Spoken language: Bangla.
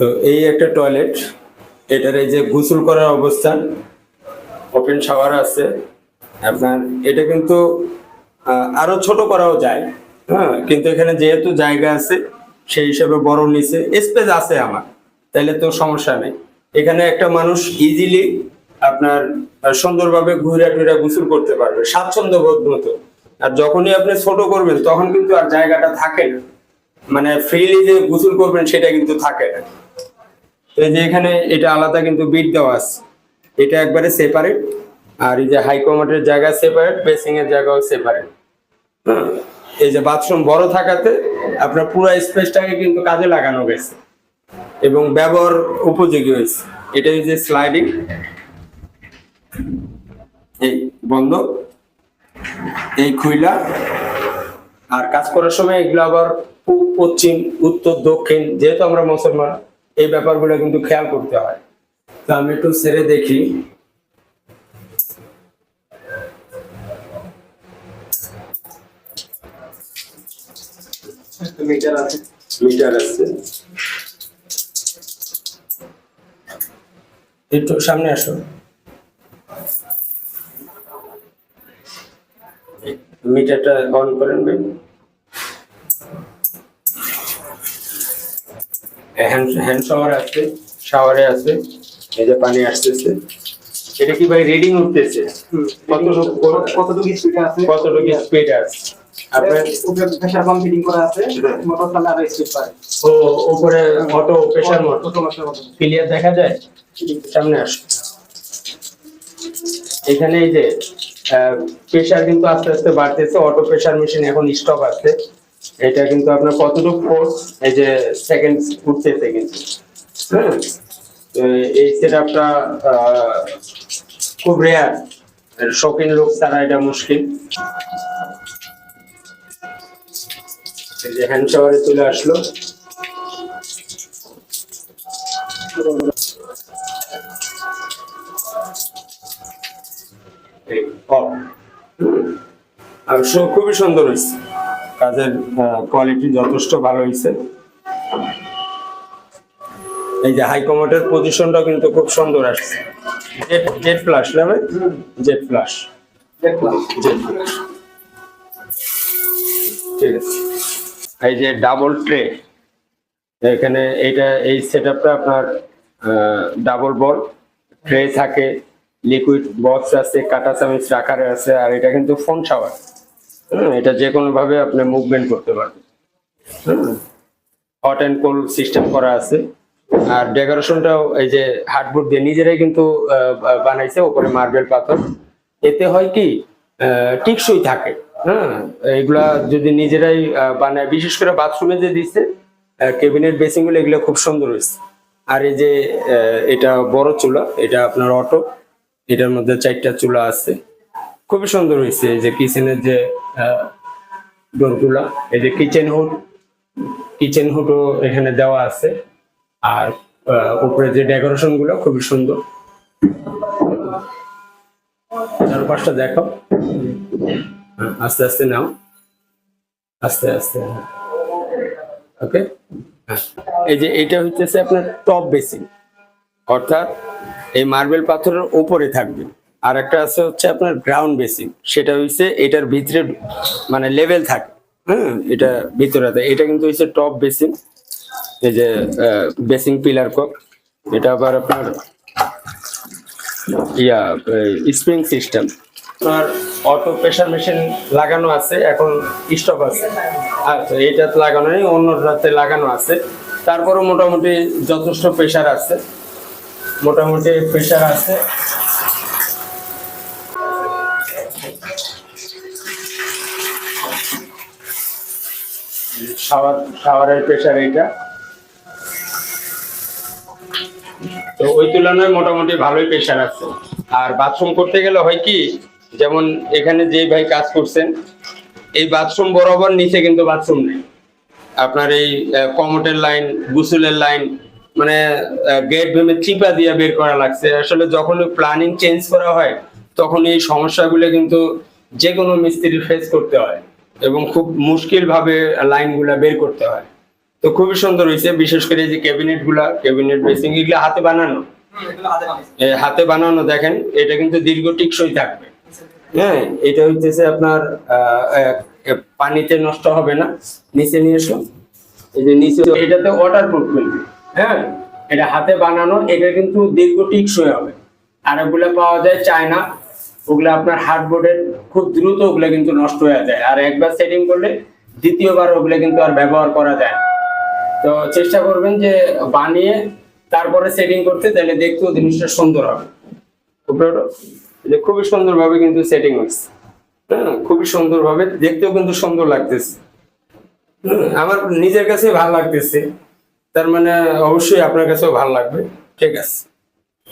তো এই একটা টয়লেট এটার এই যে গোসল করার অবস্থান ওপেন শাওয়ার আছে, আপনার এটা কিন্তু আরও ছোট করাও যায় হ্যাঁ কিন্তু এখানে যেহেতু জায়গা আছে, সেই হিসাবে বড় নিচে স্পেস আছে আমার তাহলে তো সমস্যা নেই। এখানে একটা মানুষ ইজিলি আপনার সুন্দরভাবে ঘুরে টুরে গোসল করতে পারবে, স্বাচ্ছন্দ্য বোধ মতো। আর যখনই আপনি ছোট করবেন, তখন কিন্তু আর জায়গাটা থাকে না। মানে ফ্রিলি যে গোসল করবেন, সেটা কিন্তু থাকে না। এই যে এখানে এটা আলাদা কিন্তু বিট দেওয়া আছে। এটা একবারে সেপারেট আর এই যে হাই কমার্টের জায়গা সেপারেট বেসিং এর জায়গাও সেপারেট এই যে বাথরুম বড় থাকাতে আপনার পুরো স্পেসটাকে কিন্তু কাজে লাগানো গেছে। এবং ব্যবহার উপযোগী হয়েছে। এটা যে স্লাইডিং এই বন্ধ। এই খুইলা। আর কাজ করার সময় এগুলো আবার পশ্চিম উত্তর, দক্ষিণ, যেহেতু আমরা মুসলমান এই ব্যাপারগুলো কিন্তু খেয়াল করতে হয়। তো আমি একটু ছেড়ে দেখি। মিটার আছে। মিটার আছে। একটু সামনে আসো। মিটারটা অন করেন ভাই। হ্যান্ড হ্যান্ড শাওয়ার আছে শাওয়ারে আছে এই যে পানি আসতেছে। এটা কি ভাই রিডিং উঠতেছে? কতটুকু কতটুকু স্পিড আছে? কতটুকু স্পিড আছে? আপনার উপরে প্রেসার পাম্প ফিটিং করা আছে মোটর চালালে আরও স্পিড পায়। ও উপরে অটো প্রেসার মোটর ক্লিয়ার দেখা যায়? সামনে আস। এখানে এই যে প্রেসার কিন্তু আস্তে আস্তে বাড়তেছে অটো প্রেসার মেশিন এখন স্টপ আছে। এটা কিন্তু আপনার কতটুকু ফোর্স এই যে সেকেন্ড উঠতেছে কিন্তু হ্যাঁ এই সেটআপটা খুব রেয়ার শৌখিন লোক ছাড়া এটা মুশকিল। এই যে হ্যান্ড শাওয়ারে চলে আসলো। আর খুবই সুন্দর হয়েছে। কাজের কোয়ালিটি যথেষ্ট ভালো হয়েছে এই যে হাই কমোডের পজিশনটাও কিন্তু খুব সুন্দর আসছে। জেড জেড প্লাস না ভাই? জেড প্লাস দেখলাম জেড প্লাস ঠিক আছে। এই যে ডাবল ট্রে এখানে এইটা এই সেটআপটা আপনার ডাবল বল ট্রে থাকে লিকুইড বক্স আছে কাটা চামিচ রাখার আছে আর এটা কিন্তু ফোন শাওয়ার এটা যে কোনো ভাবে আপনি মুভমেন্ট করতে পারবেন। হট অ্যান্ড কোল্ড সিস্টেম করা আছে। আর ডেকোরেশনটাও এই যে হার্ডবোর্ড দিয়ে নিজেরাই কিন্তু বানাইছে ওপরে মার্বেল পাথর। এতে হয় কি টিকসই থাকে। হ্যাঁ এগুলা যদি নিজেরাই বানায়, বিশেষ করে বাথরুমে যে দিচ্ছে কেবিনেট বেসিংগুলো এগুলো খুব সুন্দর হয়েছে। আর এই যে এটা বড় চুলা, এটা আপনার অটো এটার মধ্যে চারটা চুলা আছে। খুবই সুন্দর হয়েছে এই যে কিচেনের যে ডোরগুলা। এই যে কিচেন হুড কিচেন হুডও এখানে দেওয়া আছে। আর উপরে যে ডেকোরেশনগুলো খুবই সুন্দর। চারপাশটা দেখো হ্যাঁ, আস্তে আস্তে নাও। আস্তে আস্তে ওকে? এই যে এটা হচ্ছে আপনার টপ বেসিন অর্থাৎ এই মার্বেল পাথরের উপরে থাকবে। আর একটা আছে হচ্ছে আপনার গ্রাউন্ড বেসিন সেটা হইছে এটার ভিতরে মানে লেভেল থাকে। হ্যাঁ এটা ভিতরে। এটা কিন্তু হচ্ছে টপ বেসিন এই যে বেসিং পিলার কক এটা আবার আপনার ইয়া স্প্রিং সিস্টেম আপনার অটো প্রেশার মেশিন লাগানো আছে, এখন স্টপ আছে। আচ্ছা এটা লাগানো নেই, অন্যটাতে লাগানো আছে। তারপরও মোটামুটি যথেষ্ট প্রেশার আছে। মোটামুটি প্রেশার আছে। এটা তো ওই তুলনায় মোটামুটি ভালোই প্রেসার আছে। আর বাথরুম করতে গেলে হয় কি, যেমন এখানে যে ভাই কাজ করছেন, এই বাথরুম বরাবর নিচে কিন্তু বাথরুম নেই। আপনার এই কমোটের লাইন গুসুলের লাইন মানে গেট ভেমে চিপা দিয়ে বের করা লাগছে। আসলে যখন প্ল্যানিং চেঞ্জ করা হয় তখন এই সমস্যাগুলো কিন্তু যে কোনো মিস্ত্রি ফেস করতে হয় এবং খুব মুশকিল ভাবে লাইনগুলা বের করতে হয়। তো খুবই সুন্দর হয়েছে, বিশেষ করে যে ক্যাবিনেটগুলা ক্যাবিনেট বেসিং এগুলো হাতে বানানো। হাতে বানানো দেখেন, এটা কিন্তু দীর্ঘ টিকসই থাকবে। হ্যাঁ এটা হইতেছে আপনার পানিতে নষ্ট হবে না, নিচে নিয়ে এসো। এই যে নিচে, এটাতে ওয়াটার প্রুফ হ্যাঁ এটা হাতে বানানো, এটা কিন্তু দীর্ঘ টিকসই হবে। আর পাওয়া যায় চায়না। ওগুলো আপনার হার্ডবোর্ডের খুব দ্রুত ওগুলো কিন্তু নষ্ট হয়ে যায়। আর একবার সেটিং করলে দ্বিতীয়বার ওগুলো কিন্তু আর ব্যবহার করা যায়। তো চেষ্টা করবেন যে বানিয়ে তারপরে সেটিং করতে, তাহলে দেখতেও জিনিসটা সুন্দর হবে। যে খুবই সুন্দরভাবে কিন্তু সেটিং হচ্ছে। হ্যাঁ খুবই সুন্দরভাবে, দেখতেও কিন্তু সুন্দর লাগতেছে। আমার নিজের কাছে ভালো লাগতেছে। তার মানে অবশ্যই আপনার কাছেও ভালো লাগবে। ঠিক আছে।